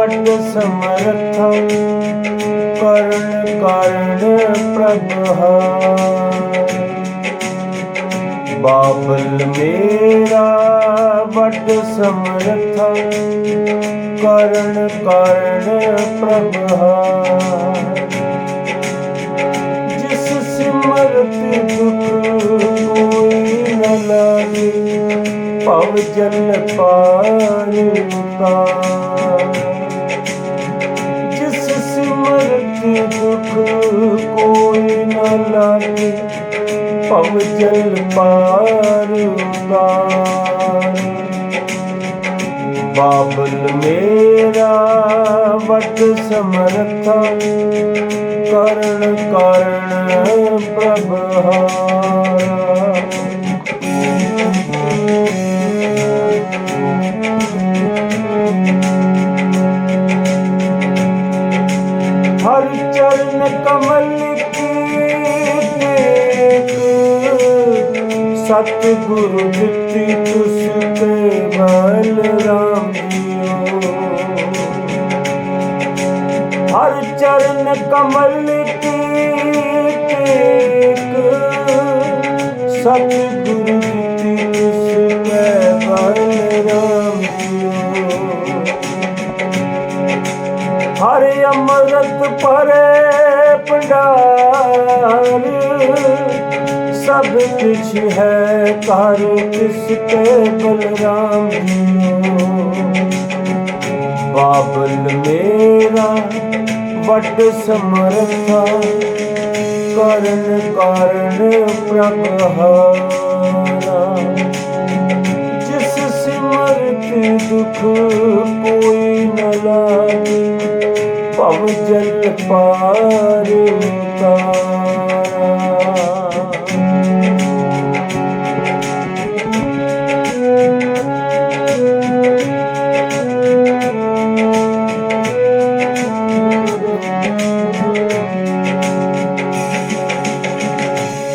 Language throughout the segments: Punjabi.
ਸਮਰਥ, ਕਰਨ ਕਾਰਣ ਪ੍ਰਭਾ ਬਾਬਲ ਮੇਰਾ ਵੱਡ ਸਮਰਥ, ਕਰਨ ਕਾਰਣ ਪ੍ਰਭਾ ਜਿਸ ਸਿਮਰਤ ਦੁਖ ਕੋਈ ਨ ਲਾਗੇ ਭਵ ਜਲ ਪਾਰ ਉਤਾਰ। ਸਿਮਰਤ ਦੁਖ ਕੋਈ ਨ ਲਾਗੇ ਭਵ ਜਲ ਪਾਰ ਉਤਾਰ, ਬਾਬਲ ਮੇਰਾ ਵੱਡ ਸਮਰਥਾ ਕਰਨ ਕਾਰਣ ਪ੍ਰਭਹਾਰਾ ਹਰ ਚਰਨ ਕਮਲ ਕੀ ਟੇਕ ਸਤ ਗੁਰੂ ਦਿੱਤੀ ਤੁਸ ਤੇ ਬਲ ਰਾਮ ਜੀਓ ਹਰ ਅੰਮ੍ਰਿਤ ਭਰੇ ਭੰਡਾਰ ਸਭ ਕੁਛ ਹੈ ਕਰ ਕਿਸ ਤੇ ਬਲਰਾਮ ਜੀਓ ਬਾਬਲ ਮੇਰਾ ਵੱਡ ਸਮਰਥਾ, ਕਰਨ ਕਾਰਨ ਪ੍ਰਭਹਾਰਾ ਜਿਸ ਸਿਮਰਤ ਦੁਖ ਕੋਈ ਨ ਲਾਗੇ ਭਵ ਜਲ ਪਾਰ ਉਤਾਰਾ।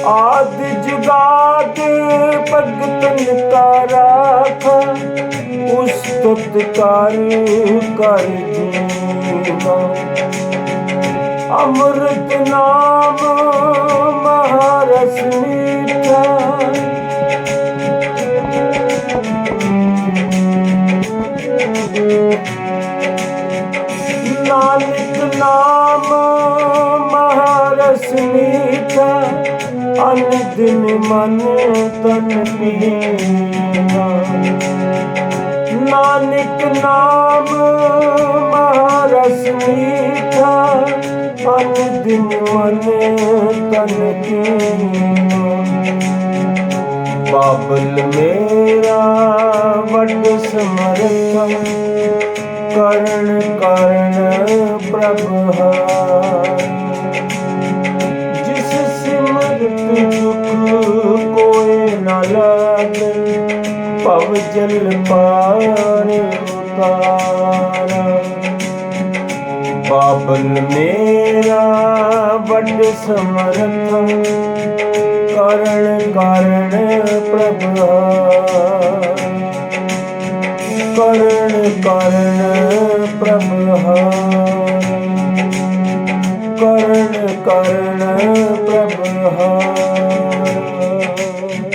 ਆਦ ਜੁਗਾਦ ਭਗਤਨ ਕਾ ਰਾਖ ਉਸਤਤ ਕਰ ਕਰ ਜੀਵਾ ਅੰਮ੍ਰਿਤ ਨਾਮ ਮਹਾਰਸ ਮੀਠਾ। ਨਾਨਕ ਨਾਮ ਮਹਾਰਸ ਮੀਠਾ। ਅਨ ਦਿਨ ਮਨ ਤਨ ਪੀਨਾ ਨਾਨਕ ਨਾਮ ਮਹਾਰਸ ਮੀਠਾ ਅਨ ਦਿਨ ਮਨ ਤਨ ਪੀਨਾ ਬਾਬਲ ਮੇਰਾ ਵੱਡ ਸਮਰਥਾ ਕਰਨ ਕਰਨ ਪ੍ਰਭਹਾਰ ਜਿਸ ਸਿਮਰਤ ਦੁਖ ਕੋਏ ਨਾ ਲਾਗੇ ਭਵ ਜਲ ਪਾਰ ਉਤਾਰਾ ਬਾਬਲ ਮੇਰਾ ਵੱਡ ਸਮਰਥ ਕਰਨ ਕਾਰਣ ਪ੍ਰਭਹਾਰ ਕਰਨ ਕਰਨ ਪ੍ਰਭਹਾਰ ਕਰਨ ਕਰਨ ਪ੍ਰਭਹਾਰ